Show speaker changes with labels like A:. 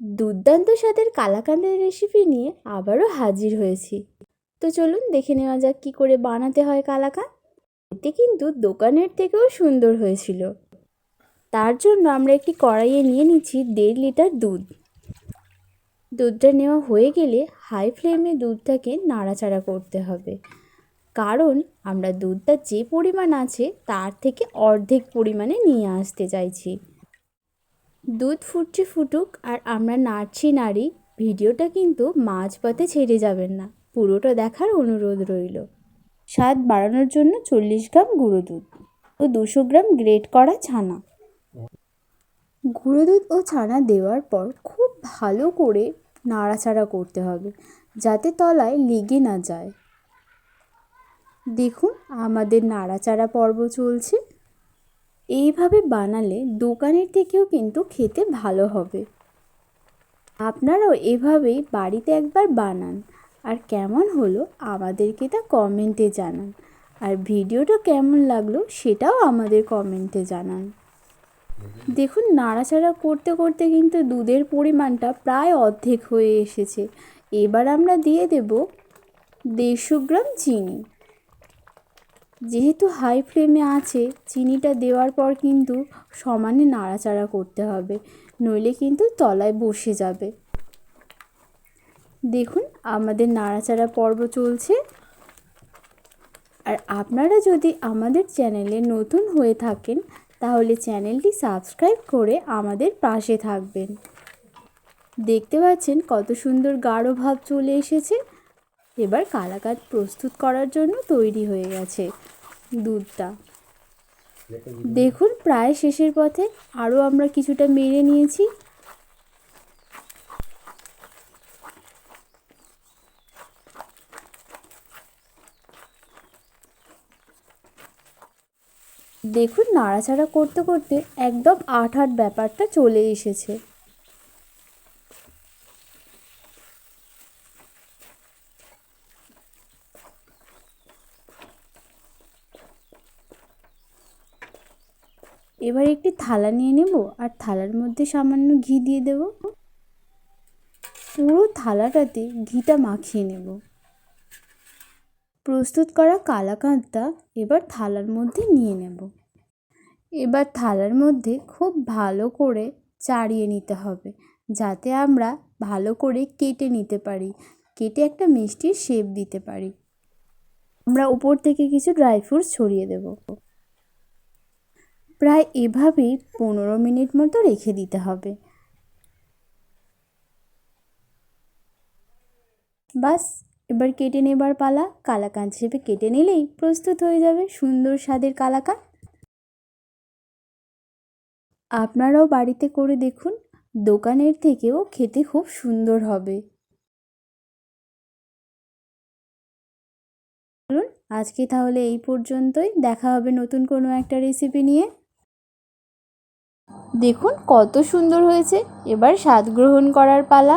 A: দুর্দান্ত স্বাদের কালাকাঁদের রেসিপি নিয়ে আবারও হাজির হয়েছি। তো চলুন দেখে নেওয়া যাক কী করে বানাতে হয় কালাকাঁদ এতে কিন্তু দোকানের থেকেও সুন্দর হয়েছিল। তার জন্য আমরা একটি কড়াইয়ে নিয়ে নিচ্ছি দেড় লিটার দুধ। দুধটা নেওয়া হয়ে গেলে হাই ফ্লেমে দুধটাকে নাড়াচাড়া করতে হবে। কারণ আমরা দুধটা যে পরিমাণ আছে তার থেকে অর্ধেক পরিমাণে নিয়ে আসতে চাইছি। দুধ ফুটছে ফুটুক আর আমরা নাড়ছি নাড়ি, ভিডিওটা কিন্তু মাঝপথে ছেড়ে যাবেন না। পুরোটা দেখার অনুরোধ রইল। স্বাদ বাড়ানোর জন্য চল্লিশ গ্রাম গুঁড়ো দুধ ও দুশো গ্রাম গ্রেট করা ছানা। গুঁড়ো দুধ ও ছানা দেওয়ার পর খুব ভালো করে নাড়াচাড়া করতে হবে, যাতে তলায় লেগে না যায়। দেখুন, আমাদের নাড়াচাড়া পর্ব চলছে। এইভাবে বানালে দোকানের থেকেও কিন্তু খেতে ভালো হবে। আপনারাও এভাবেই বাড়িতে একবার বানান। আর কেমন হলো আমাদেরকে তা কমেন্টে জানান। আর ভিডিওটা কেমন লাগল সেটাও আমাদের কমেন্টে জানান। দেখুন, নাড়াচাড়া করতে করতে কিন্তু দুধের পরিমাণটা প্রায় অর্ধেক হয়ে এসেছে। এবার আমরা দিয়ে দেব দেড়শো গ্রাম চিনি। যেহেতু হাই ফ্লেমে আছে, চিনিটা দেওয়ার পর কিন্তু সমানে নাড়াচাড়া করতে হবে, নইলে কিন্তু তলায় বসে যাবে। দেখুন, আমাদের নাড়াচাড়া পর্ব চলছে। আর আপনারা যদি আমাদের চ্যানেলে নতুন হয়ে থাকেন, তাহলে চ্যানেলটি সাবস্ক্রাইব করে আমাদের পাশে থাকবেন। দেখতে পাচ্ছেন কত সুন্দর গাঢ় ভাব চলে এসেছে। এবার কালাকাত প্রস্তুত করার জন্য তৈরি হয়ে গেছে দুধটা। দেখুন, প্রায় শেষের পথে আরও আমরা কিছুটা মেরে নিয়েছি। দেখুন, নাড়াচাড়া করতে করতে একদম আট ব্যাপারটা চলে এসেছে। এবার একটি থালা নিয়ে নেব আর থালার মধ্যে সামান্য ঘি দিয়ে দেব। পুরো থালাটাতে ঘিটা মাখিয়ে নেব। প্রস্তুত করা কালাকাঁদটা এবার থালার মধ্যে নিয়ে নেব। এবার থালার মধ্যে খুব ভালো করে চাড়িয়ে নিতে হবে, যাতে আমরা ভালো করে কেটে নিতে পারি, কেটে একটা মিষ্টির শেপ দিতে পারি। আমরা উপর থেকে কিছু ড্রাই ফ্রুটস ছড়িয়ে দেব। প্রায় এভাবেই পনেরো মিনিট মতো রেখে দিতে হবে। বাস, এবার কেটে নেবার পালা। কালাকাঁদ হিসেবে কেটে নিলেই প্রস্তুত হয়ে যাবে সুন্দর স্বাদের কালাকাঁদ। আপনারাও বাড়িতে করে দেখুন, দোকানের থেকেও খেতে খুব সুন্দর হবে। আজকে তাহলে এই পর্যন্তই। দেখা হবে নতুন কোনো একটা রেসিপি নিয়ে। দেখুন কত সুন্দর হয়েছে। এবার স্বাদ গ্রহণ করার পালা।